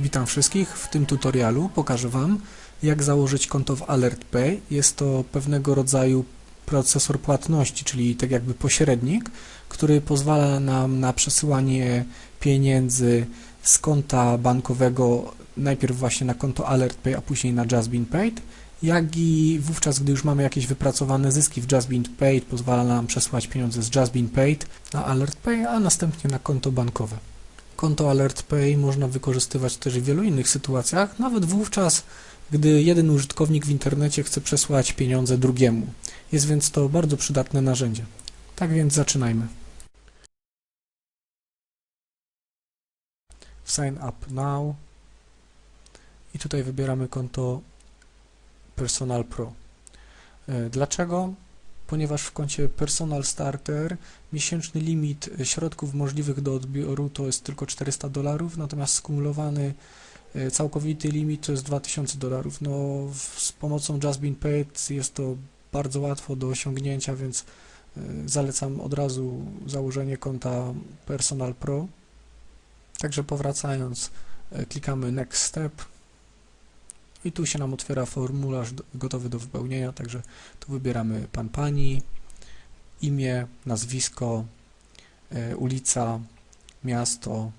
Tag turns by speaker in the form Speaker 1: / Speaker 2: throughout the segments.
Speaker 1: Witam wszystkich. W tym tutorialu pokażę Wam, jak założyć konto w AlertPay. Jest to pewnego rodzaju procesor płatności, czyli tak jakby pośrednik, który pozwala nam na przesyłanie pieniędzy z konta bankowego najpierw właśnie na konto AlertPay, a później na JustBeanPay, jak i wówczas, gdy już mamy jakieś wypracowane zyski w JustBeanPay, pozwala nam przesyłać pieniądze z JustBeanPay na AlertPay, a następnie na konto bankowe. Konto AlertPay można wykorzystywać też w wielu innych sytuacjach, nawet wówczas, gdy jeden użytkownik w internecie chce przesłać pieniądze drugiemu. Jest więc to bardzo przydatne narzędzie. Tak więc zaczynajmy. Sign up now i tutaj wybieramy konto Personal Pro. E, Dlaczego? Ponieważ w koncie Personal Starter miesięczny limit środków możliwych do odbioru to jest tylko 400 dolarów, natomiast skumulowany e, całkowity limit to jest 2000 dolarów. No, z pomocą Been Paid jest to bardzo łatwo do osiągnięcia, więc e, zalecam od razu założenie konta Personal Pro. Także powracając, e, klikamy Next Step i tu się nam otwiera formularz gotowy do wypełnienia, także tu wybieramy pan, pani, imię, nazwisko, e, ulica, miasto,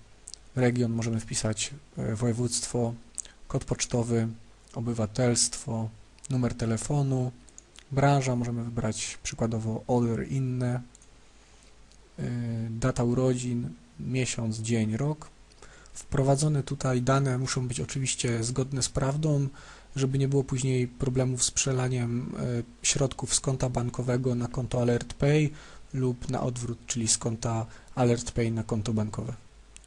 Speaker 1: region, możemy wpisać e, województwo, kod pocztowy, obywatelstwo, numer telefonu, branża, możemy wybrać przykładowo other, inne, e, data urodzin, miesiąc, dzień, rok. Wprowadzone tutaj dane muszą być oczywiście zgodne z prawdą, żeby nie było później problemów z przelaniem e, środków z konta bankowego na konto AlertPay lub na odwrót, czyli z konta AlertPay na konto bankowe.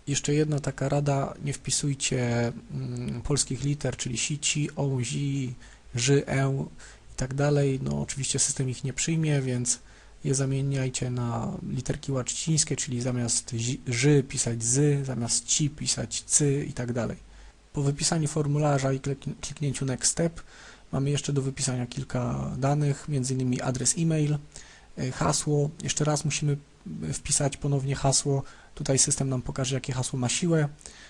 Speaker 1: Jeszcze jedna taka rada, nie wpisujcie mm, polskich liter, czyli sici, o, zi, ży, e i tak dalej. No oczywiście system ich nie przyjmie, więc je zamieniajcie na literki łacińskie, czyli zamiast ży pisać zy, zamiast ci pisać cy i tak dalej. Po wypisaniu formularza i klik- kliknięciu Next Step mamy jeszcze do wypisania kilka danych, m.in. adres e-mail, y, hasło. Jeszcze raz musimy wpisać ponownie hasło. Tutaj system nam pokaże, jakie hasło ma siłę.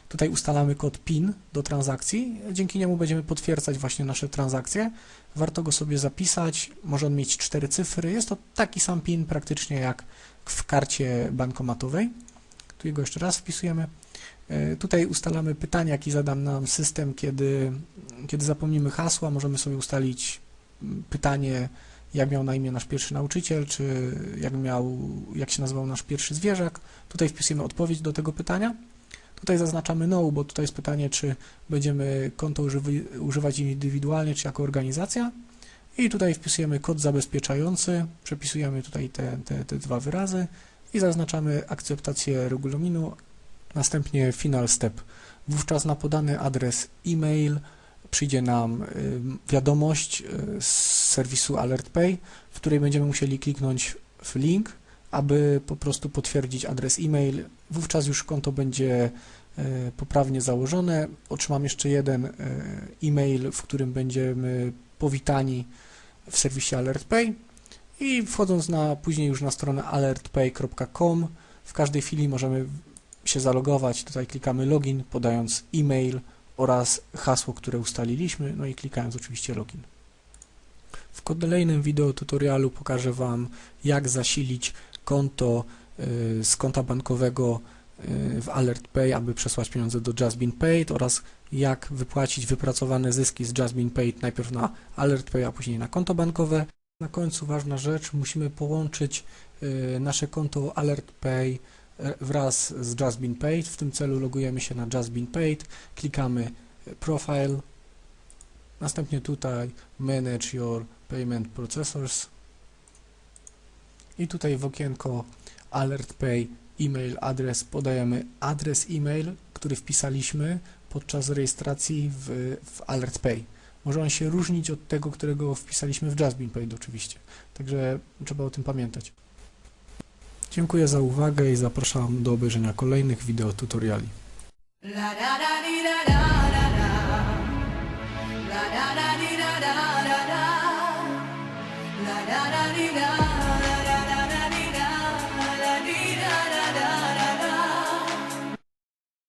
Speaker 1: Tutaj ustalamy kod PIN do transakcji. Dzięki niemu będziemy potwierdzać właśnie nasze transakcje. Warto go sobie zapisać. Może on mieć cztery cyfry. Jest to taki sam PIN praktycznie jak w karcie bankomatowej. Tu jego jeszcze raz wpisujemy. E, Tutaj ustalamy pytania, jakie zada nam system, kiedy, kiedy zapomnimy hasła. Możemy sobie ustalić mm, pytanie, jak miał na imię nasz pierwszy nauczyciel, czy jak, miał, jak się nazywał nasz pierwszy zwierzak. Tutaj wpisujemy odpowiedź do tego pytania. Tutaj zaznaczamy no, bo tutaj jest pytanie, czy będziemy konto używać indywidualnie, czy jako organizacja. I tutaj wpisujemy kod zabezpieczający, przepisujemy tutaj te, te, te dwa wyrazy i zaznaczamy akceptację regulaminu, następnie final step. Wówczas na podany adres e-mail przyjdzie nam y, wiadomość y, z serwisu AlertPay, w której będziemy musieli kliknąć w link, aby po prostu potwierdzić adres e-mail. Wówczas już konto będzie y, poprawnie założone. Otrzymam jeszcze jeden e-mail, w którym będziemy powitani w serwisie AlertPay i wchodząc na później już na stronę alertpay.com w każdej chwili możemy się zalogować. Tutaj klikamy login, podając e-mail oraz hasło, które ustaliliśmy, no i klikając oczywiście login. W kolejnym wideo tutorialu pokażę Wam, jak zasilić konto y, z konta bankowego y, w AlertPay, aby przesłać pieniądze do Just Been Paid oraz jak wypłacić wypracowane zyski z Just Been Paid najpierw na AlertPay, a później na konto bankowe. Na końcu ważna rzecz, musimy połączyć y, nasze konto AlertPay e, wraz z Been Paid. W tym celu logujemy się na Been Paid, klikamy e, Profile, następnie tutaj Manage Your Payment Processors i tutaj w okienko AlertPay e-mail adres podajemy adres e-mail, który wpisaliśmy podczas rejestracji w, w AlertPay. Może on się różnić od tego, którego wpisaliśmy w Paid oczywiście, także trzeba o tym pamiętać. Dziękuję za uwagę i zapraszam do obejrzenia kolejnych wideo tutoriali.
Speaker 2: La